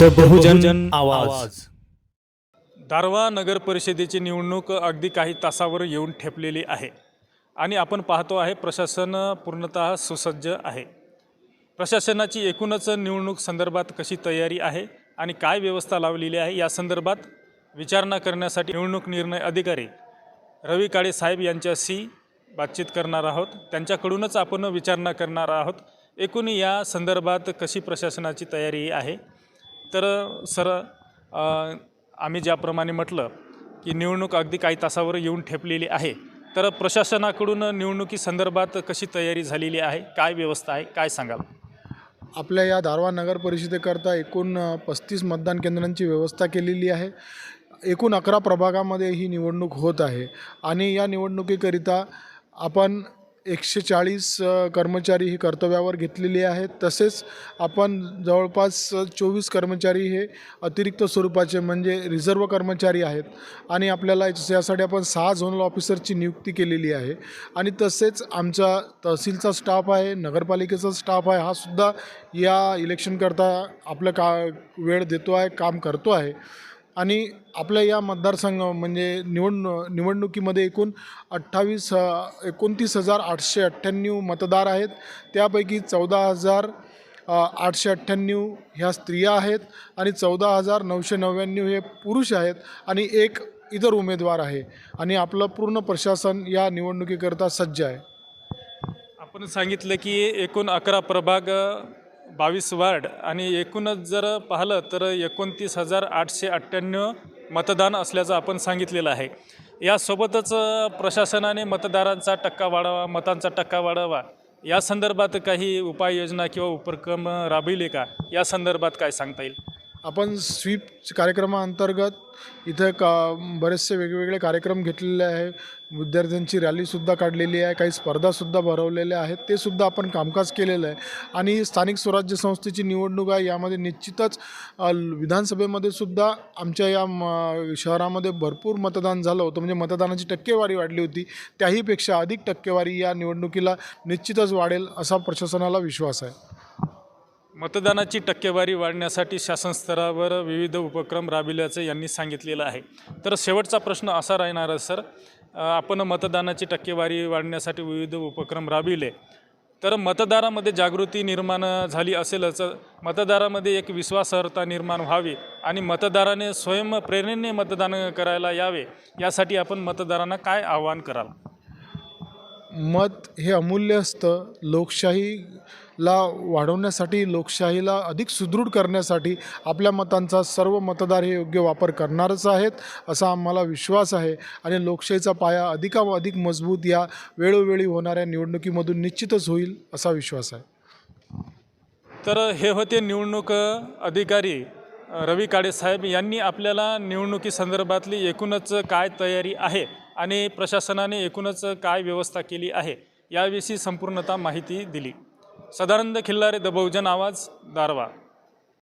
The बहुजन आवाज. दारवा नगर परिषदेची निवडणूक अगदी काही तासावर येऊन ठेपलेली आहे. आणि आपण पाहतो आहे प्रशासन पूर्णतः सुसज्ज आहे. प्रशासनाची एकूणच निवडणूक संदर्भात कशी तयारी आहे आणि काय व्यवस्था लावलेली आहे या संदर्भात विचारणा करण्यासाठी निवडणूक निर्णय अधिकारी रवी काळे साहेब यांच्याशी बातचीत करणार आहोत. त्यांच्याकडूनच आपण विचारणा करणार आहोत. एकूण या संदर्भात कशी प्रशासनाची तयारी आहे? तर सर आम्ही ज्याप्रमाणे म्हटलं की निवडणूक अगदी काही तासावर येऊन ठेपलेली आहे तर प्रशासनाकडून निवडणुकी संदर्भात कशी तयारी झालेली आहे काय व्यवस्था आहे काय सांगाल? आपल्या या धारवा नगर परिषदेकरता एकूण पस्तीस मतदान केंद्रांची व्यवस्था केलेली आहे. एकूण अकरा प्रभागामध्ये ही निवडणूक होत आहे आणि या निवडणुकीकरिता आपण एकशे चाळीस कर्मचारी ही कर्तव्यावर घेतलेली आहेत. तसेच आपण जवळपास चोवीस कर्मचारी हे अतिरिक्त स्वरूपाचे म्हणजे रिझर्व कर्मचारी आहेत आणि आपल्याला यासाठी आपण सहा झोनल ऑफिसरची नियुक्ती केलेली आहे. आणि तसेच आमचा तहसीलचा स्टाफ आहे नगरपालिकेचा स्टाफ आहे हा सुद्धा या इलेक्शनकरता आपलं का वेळ देतो आहे काम करतो आहे. आणि आपल्या या मतदारसंघ म्हणजे निवडणू निवडणुकीमध्ये एकूण अठ्ठावीस एकोणतीस हजार आठशे अठ्ठ्याण्णव मतदार आहेत. त्यापैकी चौदा हजार आठशे अठ्ठ्याण्णव ह्या स्त्रिया आहेत आणि चौदा हजार नऊशे नव्याण्णव हे पुरुष आहेत आणि एक इतर उमेदवार आहे. आणि आपलं पूर्ण प्रशासन या निवडणुकीकरता सज्ज आहे. आपण सांगितलं की एकूण अकरा प्रभाग बावीस वार्ड आणि एकूणच जर पाहिलं तर एकोणतीस हजार आठशे अठ्ठ्याण्णव मतदान असल्याचं आपण सांगितलेलं आहे. यासोबतच प्रशासनाने मतदारांचा टक्का वाढावा मतांचा टक्का वाढावा या संदर्भात काही उपाययोजना किंवा उपक्रम राबविले का? या संदर्भात काय सांगता येईल? आपण स्वीप कार्यक्रमाअंतर्गत इथं का बरेचसे वेगवेगळे कार्यक्रम घेतलेले आहे विद्यार्थ्यांची रॅलीसुद्धा काढलेली आहे. काही स्पर्धासुद्धा भरवलेल्या आहेत. ते सुद्धा आपण कामकाज केलेलं आहे. आणि स्थानिक स्वराज्य संस्थेची निवडणूक आहे. यामध्ये निश्चितच विधानसभेमध्ये सुद्धा आमच्या या म शहरामध्ये भरपूर मतदान झालं होतं. म्हणजे मतदानाची टक्केवारी वाढली होती. त्याहीपेक्षा अधिक टक्केवारी या निवडणुकीला निश्चितच वाढेल असा प्रशासनाला विश्वास आहे. मतदानाची टक्केवारी वाढण्यासाठी शासन स्तरावर विविध उपक्रम राबविल्याचं यांनी सांगितलेलं आहे. तर शेवटचा प्रश्न असा राहणार आहे, सर. आपण मतदानाची टक्केवारी वाढण्यासाठी विविध उपक्रम राबविले. तर मतदारामध्ये जागृती निर्माण झाली असेलच. मतदारामध्ये एक विश्वासार्हता निर्माण व्हावी आणि मतदाराने स्वयंप्रेरणेने मतदान करायला यावे. यासाठी आपण मतदारांना काय आवाहन कराल? मत हे अमूल्य असतं. लोकशाहीला वाढवण्यासाठी लोकशाहीला अधिक सुदृढ करण्यासाठी आपल्या मतांचा सर्व मतदार हे योग्य वापर करणारच आहेत असा आम्हाला विश्वास आहे. आणि लोकशाहीचा पाया अधिकाधिक मजबूत या वेळोवेळी होणाऱ्या निवडणुकीमधून निश्चितच होईल असा विश्वास आहे. तर हे होते निवडणूक अधिकारी रवी काळे साहेब. यांनी आपल्याला निवडणुकी संदर्भातली एकूणच काय तयारी आहे? आणि प्रशासनाने एकूणच काय व्यवस्था केली आहे याविषयी संपूर्णतः माहिती दिली. सदानंद खिल्लारे द बहुजन आवाज दारवा